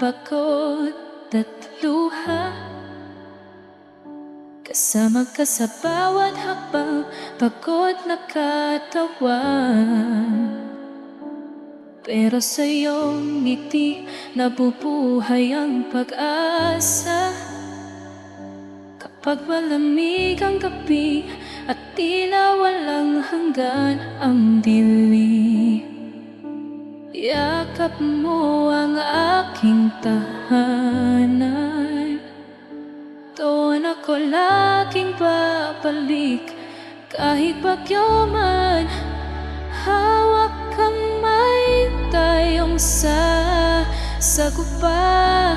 pagod at luha. Kasama ka sa bawat habang pagod na katawan. Pero sa iyong ngiti nabubuhay ang pag-asa. Kapag malamig ang gabi at tila walang hanggan ang dilim Yakap mo ang aking tahanan. Doon ako laging babalik Kahit bagyo man. Hawak kamay tayong sa sagupa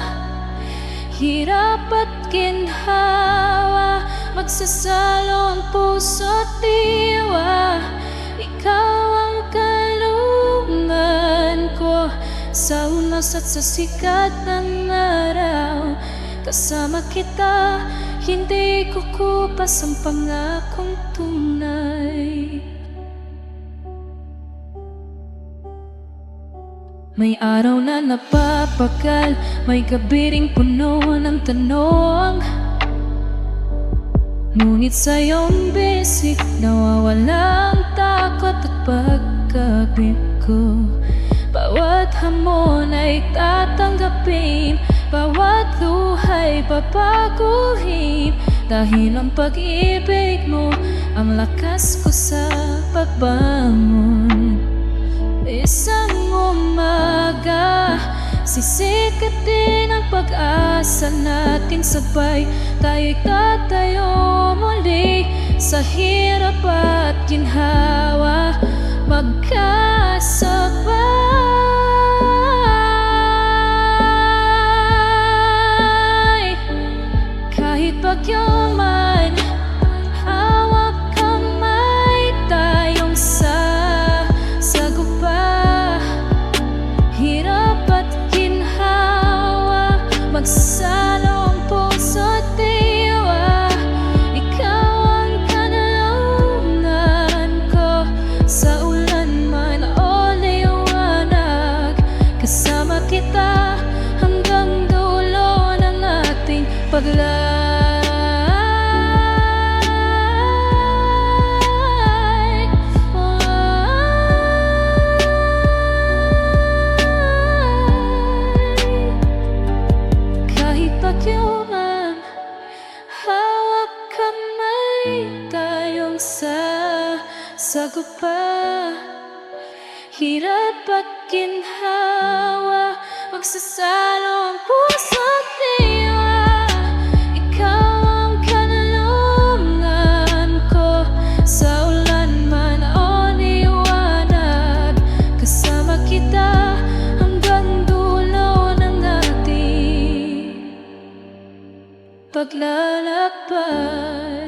Hirap at ginhawa Magsasalo ang puso't diwa Unos at sa sikat ng araw Kasama kita Hindi kukupas ang pangakong tunay. May araw na napapagal May gabi ring puno ng tanong. Ngunit sa bisik Nawawala ang takot at pagkabig ko. Bawat hamon ay tatanggapin. Bawat luhay babaguhin. Dahil ang pag-ibig mo Ang lakas ko sa pagbangon. Isang umaga Sisikat din ang pag-asa natin. Sabay Tayo'y tatayo muli Sa hirap at ginhawa. Magkasabay paglay kahit bagyo man Hawak kamay tayong sa sagupa Hirap at ginhawa Magsasalo ang puso paglalakbay